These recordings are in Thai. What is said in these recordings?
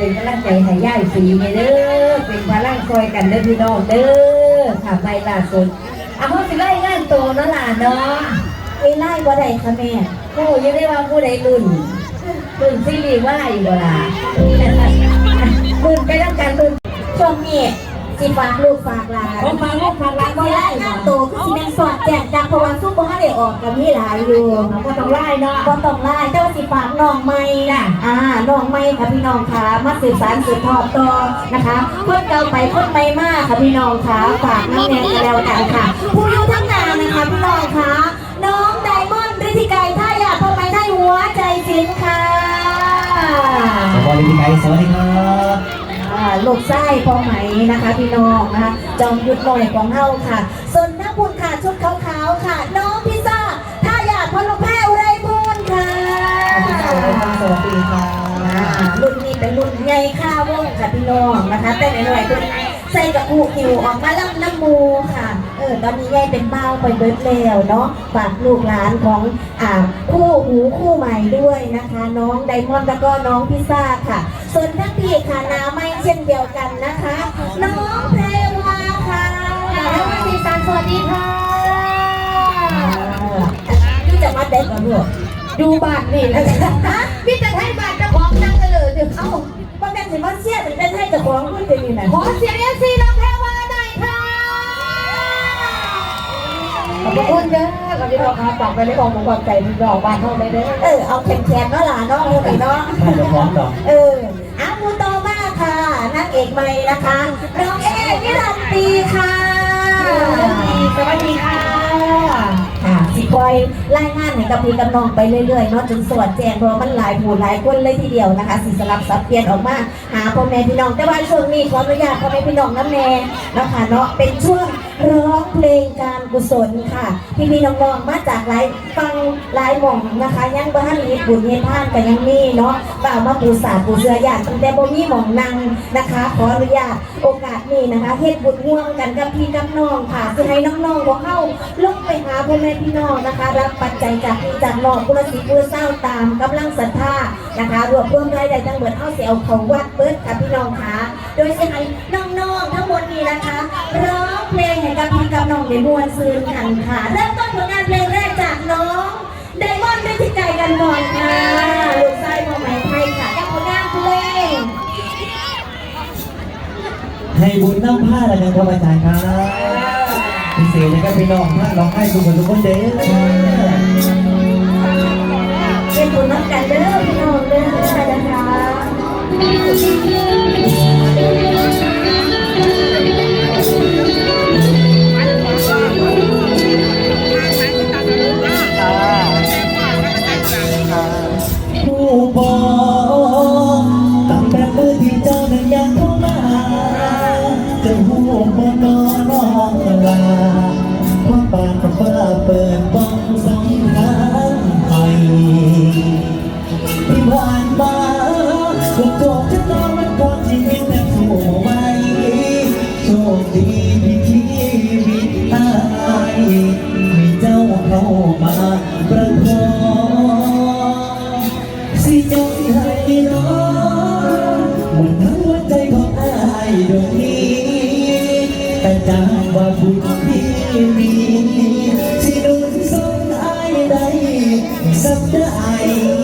เป็นกำลังใจให้ย่ายสีเด้อเป็นพลังคอยกันเด้อพี่น้องเด้อค่ะไปล่าสุดอะเขาสิไล่งานโตเนาะล่ะเนาะไอ้ไล่บ่ได้ค่ะแม่ผู้ยังได้ว่าผู้ใดรุ่นรุ่นซีรีส์ว่าอยู่บ่ล่ะ สิฝากลูกฝากหลานผมฟังว่าฟังร้านบ่ก็ไล่ไล่หน้าเนาะโตคือสิแม่นสอดแจกจากเพราะว่าซุปบ่ทันได้ออกกับมีหลายอยู่ก็ต้องไล่เนาะบ่ต้องไล่แต่ว่าสิฝากน้องใหม่จ้ะอ่าน้องใหม่ค่ะพี่น้องค่ะมาสืบสานสืบทอดต่อนะคะคนเก่าไปคนใหม่มากค่ะพี่น้องค่ะฝากน้องแนนกันแล้วกันค่ะ ผู้อยู่ทั้งงานนะคะพี่น้องค่ะน้องไดมอนด์ฤทธิไกรท่าอยากพ่อไม้ได้หัวใจสินค่ะสวัสดีครับสวัสดีครับอ่า ลูกไส้พอไหมนะคะพี่น้องนะคะจอมยุทธลอยของเฮาค่ะส่วนหน้าบุญค่ะชุดขาวๆค่ะ น้องพิซซ่าถ้าอยากพอลูกแพ้อุไรบุญค่ะสวัสดีครับอ่ารุ่นนี้เป็นรุ่นใหญ่ข้าวงค่ะพี่น้องนะคะ แต่หน่อยๆตัวใส่กับผูหิวออกมาล่ำน้ำมูค่ะ เออตอนนี้ใหญ่เป็นเบ้าไปเบิดแล้วเนาะฝากลูกหลานของอ่าคู่หูคู่ใหม่ด้วยนะคะ น้องไดมอนด์แล้วก็น้องพิซซ่าค่ะ ส่วนทั้งพี่ค่ะนาไม่เช่นเดียวกันนะคะ น้องเพรวาค่ะแล้วมาสีสันสวัสดีค่ะพี่จะมาเด็กกับลูกดูบาทนี่นะฮะพี่จะให้บาทเจ้าของนั่งกันเลยถึงเอ้าป้าแม่สิมาเสียถึงเป็นให้เจ้าของพูดเป็นยังไงขอเสียงเอฟซีน้องแพรวาหน่อยค่ะ ข อบคุณเด้อขอบคุณครับฝากไปในกองของกองใจพี่น้องบ้านเฮาได้เด้อเออเอาแขนๆเนาะหล่ะเนาะเลยเนาะมาจะพร้อมต่อเอออามูโตอมาค่ะนางเอกใหม่นะคะน้องเอกนิรันดร์ปีค่ะสวัสดีค่ะค่ะสิคอยรายงานให้กับพี่กับน้องไปเรื่อยๆเนาะจนสวัสดแจ้งเพราะว่ามันหลายผู้หลายคนเลยทีเดียวนะคะสิสลับสับเปลี่ยนออกมา หาพ่อแม่พี่น้อง แต่ว่าช่วงนี้ขออนุญาตพ่อแม่พี่น้องน้ำแน่นะคะเนาะเป็นช่วงร้องเพลงการกุศลค่ะ พี่พี่น้องๆมาจากหลายฟังหลายหม่องนะคะ ยังบ้านมีบุญเฮ็ดท่านกันยังมีเนาะบ่าวมาปูสาปูเสือญาติตั้งแต่บ่มีหม่องนั่งนะคะ ขออนุญาตโอกาสนี้นะคะเฮ็ดบุญร่วมกันกับพี่กับน้องค่ะสิให้น้องๆของเฮาลงไปหาพ่อแม่พี่น้องนะคะ รับปัจจัยจากพี่จากน้องผู้ละสิบผู้ละเศร้าตามกำลังศรัทธานะคะ รวบรวมรายได้ทั้งหมดเฮาเสิเอาเข้าวัดเบิดค่ะพี่น้องคะโดยสิให้น้องๆทั้งหมดนี้นะคะร้องเพลงให้กับพี่กับน้องได้ม่วนซื่นกันค่ะ เริ่มต้นผลงานเพลงแรกจากน้องไดมอนด์ด้วยที่ไกลกันก่อนค่ะลูกชายพ่อไหมไทยค่ะกับผลงานเพลงให้บุญน้ำผ้าแล้วกันครับอาจารย์ครับพิเศษนะครับพี่น้องท่านร้องให้ทุกคนทุกคนเด้อ ผู้บอกตั้งแต่มือที่เจ้านั้นยังเข้ามาจะหูบ่นอนน้องลาความปานกับฟ้าเปิดบอง ดวงนี้ แต่จำว่าผู้ที่มีสิโดนส่งอายใด้สักได้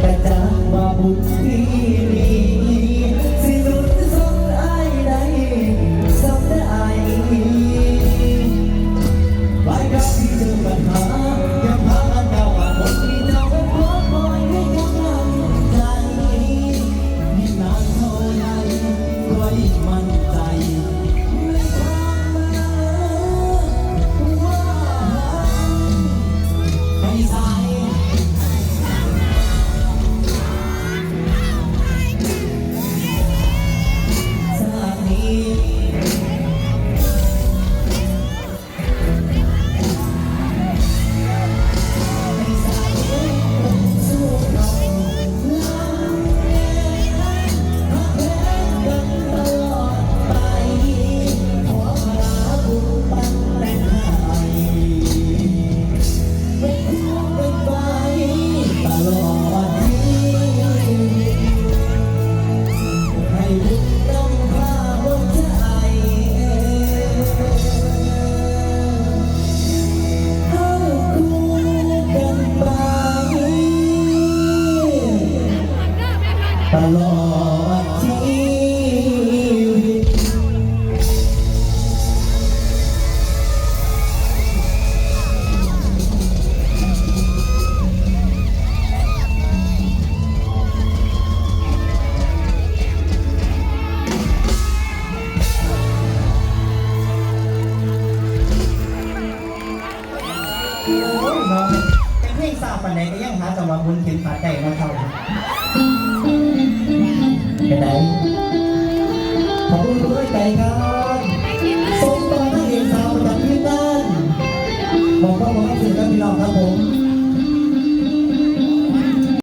แต่จากว่าบุญ ตลอดชีวิตโอ้ยน้องเป็นเพลงสาปันไหนก็ยังหาจังหวะบุญเข็มขาดใจมาเข้า เป็นไหนขอบคุณด้วยใจครับส่งต่อนักเห็นสาวประจำที่นั่นบอกว่าบอกให้สื่อกับพี่น้องครับผม